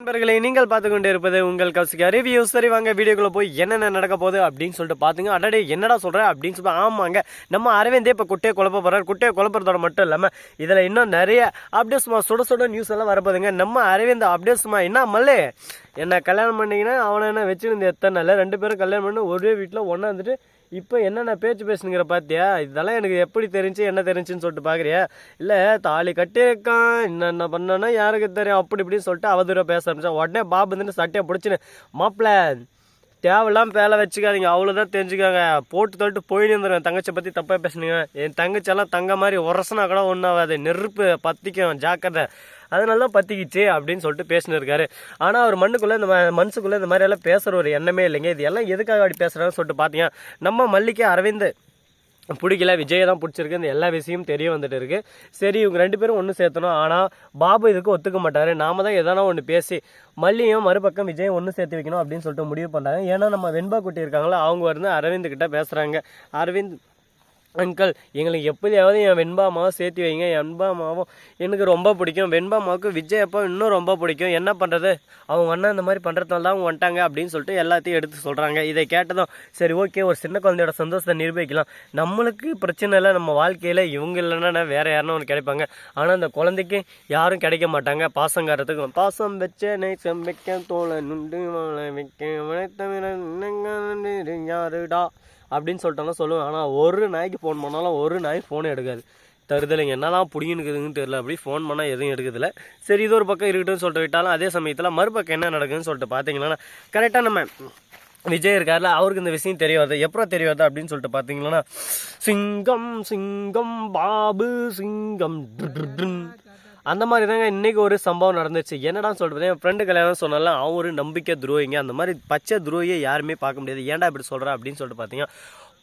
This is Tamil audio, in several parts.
நண்பர்களை நீங்கள் பார்த்து கொண்டு இருப்பது உங்கள் கௌசிகா ரிவ்யூ சரி வாங்க வீடியோக்குள்ள போய் என்னென்ன நடக்க போகுது அப்படின்னு சொல்லிட்டு பார்த்துங்க. அடடே என்னடா சொல்கிறேன் அப்படின்னு சொல்லி ஆமாங்க நம்ம அரவிந்தே இப்போ குட்டையை குழப்ப போகிறார் குட்டையை குழப்பறதோட மட்டும் இல்லாமல் இதில் இன்னும் நிறைய அப்டேட்ஸ்மா சுட சுட நியூஸ் எல்லாம் வரப்போகுதுங்க. நம்ம அரவிந்த் அப்டேட்ஸ்மா என்ன மல்லே? என்னை கல்யாணம் பண்ணீங்கன்னா அவனை என்ன வச்சுருந்து எத்தனை நாள் ரெண்டு பேரும் கல்யாணம் பண்ணி ஒரே வீட்டில் ஒன்றா இருந்துட்டு இப்போ என்னென்ன பேச்சு பேசுனுங்கிற பார்த்தியா இதெல்லாம் எனக்கு எப்படி தெரிஞ்சு என்ன தெரிஞ்சுன்னு சொல்லிட்டு பார்க்குறியா இல்லை தாலி கட்டியிருக்கான் என்னென்ன பண்ணனா யாருக்கு தெரியும்? அப்படி இப்படின்னு சொல்லிட்டு அவதூறாக பேச ஆரம்பிச்சான் உடனே பாபு வந்துட்டு சட்டையை பிடிச்சின்னு மாப்பிள்ள தேவையில்லாம் பேலை வச்சுக்காதீங்க. அவ்வளோதான் தெரிஞ்சுக்காங்க. போட்டு தொட்டு போயின்னு இருந்துருவேன் தங்கச்சியை பற்றி தப்பாக பேசுனீங்க. என் தங்கச்சியெல்லாம் தங்க மாதிரி உரசனா கூட ஒன்றும் ஆகாது. நெருப்பு பற்றிக்கும் ஜாக்கிரதை. அதனால தான் பற்றிக்கிச்சு அப்படின்னு சொல்லிட்டு பேசினு இருக்காரு ஆனால் அவர் மண்ணுக்குள்ளே இந்த ம- மனசுக்குள்ளே இந்த மாதிரி எல்லாம் பேசுகிற ஒரு எண்ணமே இல்லைங்க. இது எல்லாம் எதுக்காக அப்படி பேசுகிறான்னு சொல்லிட்டு பார்த்தீங்க நம்ம மல்லிகை அரவிந்த் பிடிக்கல விஜயை தான் பிடிச்சிருக்கு. இந்த எல்லா விஷயமும் தெரிய வந்துட்டு இருக்கு. சரி இவங்க ரெண்டு பேரும் ஒன்று சேர்த்தணும். ஆனால் பாபு இதுக்கு ஒத்துக்க மாட்டாரு. நாம தான் எதனா ஒன்று பேசி மல்லியும் மறுபக்கம் விஜயம் ஒன்று சேர்த்து வைக்கணும் அப்படின்னு சொல்லிட்டு முடிவு பண்ணுறாங்க ஏன்னா நம்ம வெண்பா குட்டி இருக்காங்களா அவங்க வந்து அரவிந்த் கிட்ட பேசுகிறாங்க அரவிந்த் அங்கிள் எங்களுக்கு எப்படியாவது என் வெண்பாமாவை சேர்த்து வைங்க என் வெண்பாமாவும் எனக்கு ரொம்ப பிடிக்கும். வெண்பாமாவுக்கு விஜய் அப்பா இன்னும் ரொம்ப பிடிக்கும். என்ன பண்ணுறது அவங்க அண்ணன் இந்த மாதிரி பண்ணுறதுனால தான் அவங்க வந்துட்டாங்க அப்படின்னு சொல்லிட்டு எல்லாத்தையும் எடுத்து சொல்கிறாங்க இதை கேட்டதும் சரி ஓகே ஒரு சின்ன குழந்தையோட சந்தோஷத்தை நிரூபிக்கலாம். நம்மளுக்கு பிரச்சனை இல்லை. நம்ம வாழ்க்கையில் இவங்க இல்லைன்னா வேறு யாருன்னா ஒன்று கிடைப்பாங்க. ஆனால் அந்த குழந்தைக்கு யாரும் கிடைக்க மாட்டாங்க. பாசங்காரத்துக்கு பாசம் வச்ச நேசம் வைக்க தோலை நுண்டு வாழ வைக்க. வளைத்தவிர யாருடா அப்படின்னு சொல்லிட்டோம்னா சொல்லுவேன். ஆனால் ஒரு நாய்க்கு ஃபோன் பண்ணாலும் ஒரு நாய் ஃபோனே எடுக்காது. தருதலைங்க. என்னதான் பிடிங்கினுக்குதுன்னு தெரியல. அப்படி ஃபோன் பண்ணால் எதுவும் எடுக்கிறதில்ல. சரி இது ஒரு பக்கம் இருக்கட்டும்னு சொல்லிட்டு விட்டாலும் அதே சமயத்தில் மறுபக்கம் என்ன நடக்குதுன்னு சொல்லிட்டு பார்த்தீங்கன்னா கரெக்டாக நம்ம விஜய் இருக்கார்ல அவருக்கு இந்த விஷயம் தெரிய வருது. எப்போ தெரிய வருது அப்படின்னு சொல்லிட்டு பார்த்தீங்கன்னா சிங்கம் சிங்கம் பாபு சிங்கம் டுன். அந்த மாதிரி தாங்க இன்றைக்கி ஒரு சம்பவம் நடந்துச்சு. என்னடா சொல்லிட்டு என் ஃப்ரெண்டு கல்யாணம் சொன்னால அவன் ஒரு நம்பிக்கை துரோகிங்க. அந்த மாதிரி பச்சை துரோகியை யாருமே பார்க்க முடியாது. ஏன்டா இப்படி சொல்கிறா அப்படின்னு சொல்லிட்டு பார்த்தீங்கன்னா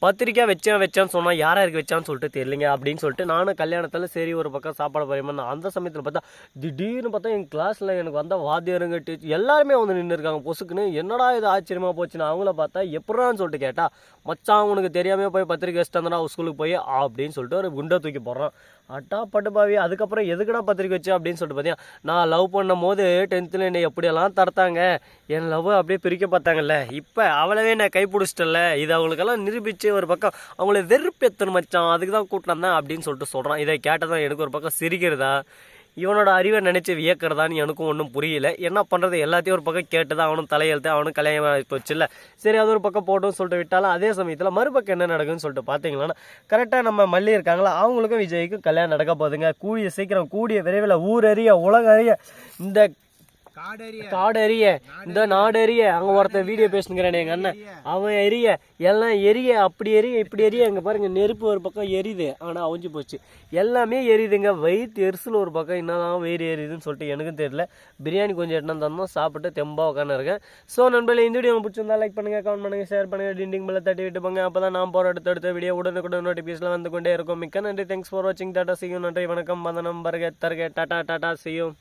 பத்திரிக்கை வச்சேன் வச்சேன்னு சொன்னால் யார் இருக்கு வச்சான்னு சொல்லிட்டு தெரியலைங்க அப்படின்னு சொல்லிட்டு நானும் கல்யாணத்தில் சரி ஒரு பக்கம் சாப்பாடு பரிமாறணும் அந்த சமயத்தில் பார்த்தா திடீர்னு பார்த்தா என் கிளாஸில் எனக்கு வந்த வாத்தியாருங்க டீச்சர் எல்லாருமே வந்து நின்று இருக்காங்க. பொசுக்குன்னு என்னடா இது ஆச்சரியமா போச்சுன்னு அவங்கள பார்த்தா எப்படான்னு சொல்லிட்டு கேட்டா மச்சான் உனக்கு தெரியாம போய் பத்திரிக்கை வச்சுட்டு வந்தா ஸ்கூலுக்கு போய் அப்படின்னு சொல்லிட்டு ஒரு குண்டை தூக்கி போடுறான். அட்டா பட்டுப்பாவி பாவி அதுக்கப்புறம் எதுக்குடா பத்திரிக்கை வச்சு அப்படின்னு சொல்லிட்டு பார்த்தீங்கன்னா நான் லவ் பண்ணும் போது டென்த்தில் என்னை எப்படியெல்லாம் தரத்தாங்க என் லவ் அப்படியே பிரிக்க பார்த்தாங்கல்ல இப்போ அவளவே நான் கைப்பிடிச்சிட்டல இது அவங்களுக்கெல்லாம் நிரூபிச்சு ஒரு பக்கம் அவங்கள வெறுப்பேத்தணும் மச்சான் அதுக்கு தான் கூட்டினா தான் அப்படின்னு சொல்லிட்டு சொல்கிறான் இதை கேட்டதான் எனக்கு ஒரு பக்கம் சிரிக்கிறதா? இவனோட அறிவை நினச்சி வியக்கிறதான்னு எனக்கும் ஒன்றும் புரியல. என்ன பண்ணுறது எல்லாத்தையும் ஒரு பக்கம் கேட்டு தான் அவனும் தலையெழுத்து அவனும் கல்யாணம் போச்சுல்ல. சரி அது ஒரு பக்கம் போட்டோம்னு சொல்லிட்டு விட்டாலும் அதே சமயத்தில் மறுபக்கம் என்ன நடக்குதுன்னு சொல்லிட்டு பார்த்தீங்கன்னா கரெக்டாக நம்ம மல்லி இருக்காங்களா? அவங்களுக்கும் விஜய்க்கும் கல்யாணம் நடக்க போகுதுங்க. கூடிய சீக்கிரம் கூடிய விரைவில் ஊரறிய உலகறிய இந்த காடறிய. காடு எரிய இந்த நாடு எரிய அங்க ஒருத்தன் வீடியோ பேசுங்கிறானே எங்க அண்ணன். அவன் எரிய. எல்லாம் எரிய. அப்படி எரிய இப்படி எரிய. அங்க பாருங்க நெருப்பு ஒரு பக்கம் எரியுது. ஆனா அவிஞ்சு போச்சு. எல்லாமே எரியுதுங்க. வயிற்று எரிசல் ஒரு பக்கம். என்னதான் வயிறு எரியுதுன்னு சொல்லிட்டு எனக்கும் தெரியல. பிரியாணி கொஞ்சம் எட்டு தந்தோம் சாப்பிட்டு தெம்பா உட்காந்து இருக்கேன். ஸோ நண்பர்களே இந்த வீடியோ பிடிச்சிருந்தா லைக் பண்ணுங்க கமெண்ட் பண்ணுங்க ஷேர் பண்ணுங்க டிண்டிங் மேல தட்டி விட்டு போங்க. அப்பதான் நான் போற அடுத்த அடுத்த வீடியோ உடனுக்குடன் நோட்டிஃபிகேஷன் வந்து கொண்டே இருக்கும். மிக்க நன்றி. தேங்க்ஸ் ஃபார் வாட்சிங் டாடா செய்யும் நன்றி வணக்கம். வந்தனம் பருக தருக. டாடா டாடா செய்யும்